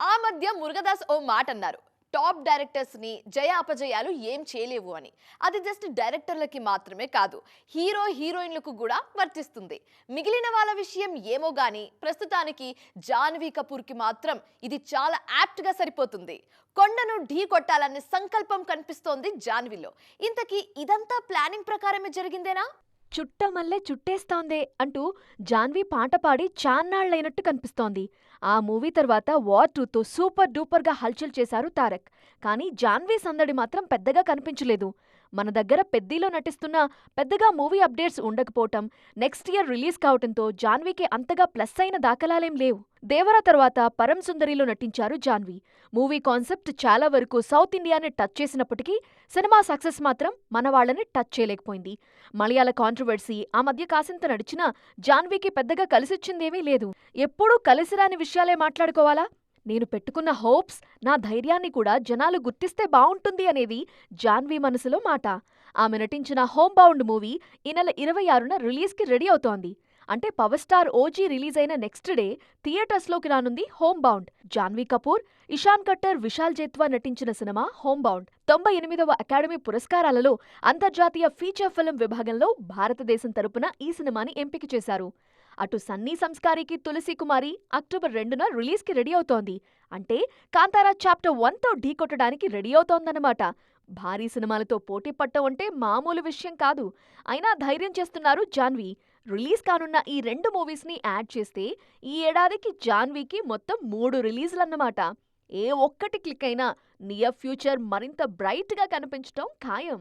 ఆ మధ్య మురుగదాస్ ఓ మాట అన్నారు టాప్ డైరెక్టర్స్ని జయ అపజయాలు ఏం చేయలేవు అని. అది జస్ట్ డైరెక్టర్లకి మాత్రమే కాదు హీరో హీరోయిన్లకు కూడా వర్తిస్తుంది. మిగిలిన వాళ్ళ విషయం ఏమో గాని ప్రస్తుతానికి జాన్వీ కపూర్కి మాత్రం ఇది చాలా యాప్ట్గా సరిపోతుంది. కొండను ఢీ కొట్టాలనే సంకల్పం కనిపిస్తోంది జాన్వీలో. ఇంతకీ ఇదంతా ప్లానింగ్ ప్రకారమే జరిగిందేనా? చుట్టమల్లె చుట్టేస్తోందే అంటూ జాన్వీ పాట పాడి చాన్నాళ్ళైనట్టు కనిపిస్తోంది. ఆ మూవీ తర్వాత వార్ టూతో సూపర్ డూపర్గా హల్చల్ చేశారు తారక్. కానీ జాన్వీ సందడి మాత్రం పెద్దగా కనిపించలేదు. మన దగ్గర పెద్దీలో నటిస్తున్న పెద్దగా మూవీ అప్డేట్స్ ఉండకపోవటం నెక్స్ట్ ఇయర్ రిలీజ్ కావటంతో జాన్వీకి అంతగా ప్లస్ అయిన దాఖలాలేం లేవు. దేవరా తర్వాత పరం సుందరిలో నటించారు జాన్వీ. మూవీ కాన్సెప్ట్ చాలా వరకు సౌత్ ఇండియాని టచ్ చేసినప్పటికీ సినిమా సక్సెస్ మాత్రం మన వాళ్ళని టచ్ చేయలేకపోయింది. మలయాళ కాంట్రవర్సీ ఆ మధ్య కాసింత నడిచినా జాన్వీకి పెద్దగా కలిసొచ్చిందేమీ లేదు. ఎప్పుడూ కలిసిరాని విషయాలే మాట్లాడుకోవాలా? నేను పెట్టుకున్న హోప్స్ నా ధైర్యాన్ని కూడా జనాలు గుర్తిస్తే బావుంటుంది అనేది జాన్వీ మనసులో మాట. ఆమె నటించిన హోమ్ బౌండ్ మూవీ ఈ నెల ఇరవై ఆరున రిలీజ్కి రెడీ అవుతోంది. అంటే పవర్ స్టార్ ఓజీ రిలీజ్ అయిన నెక్స్ట్ డే థియేటర్స్లోకి రానుంది హోమ్ బౌండ్ జాన్వీ కపూర్ ఇషాన్ కట్టర్ విశాల్ జేత్వా నటించిన సినిమా హోమ్ బౌండ్ తొంభై ఎనిమిదవ అకాడమీ పురస్కారాలలో అంతర్జాతీయ ఫీచర్ ఫిల్మ్ విభాగంలో భారతదేశం తరపున ఈ సినిమాని ఎంపిక చేశారు. అటు సన్నీ సంస్కారికి తులసి కుమారి అక్టోబర్ రెండున రిలీజ్కి రెడీ అవుతోంది. అంటే కాంతారా చాప్టర్ వన్తో ఢీకొట్టడానికి రెడీ అవుతోందన్నమాట. భారీ సినిమాలతో పోటీ పట్టం అంటే మామూలు విషయం కాదు. అయినా ధైర్యం చేస్తున్నారు జాన్వీ. రిలీజ్ కానున్న ఈ రెండు మూవీస్ని యాడ్ చేస్తే ఈ ఏడాదికి జాన్వీకి మొత్తం మూడు రిలీజ్లన్నమాట. ఏ ఒక్కటి క్లిక్ అయినా నియర్ ఫ్యూచర్ మరింత బ్రైట్గా కనిపించటం ఖాయం.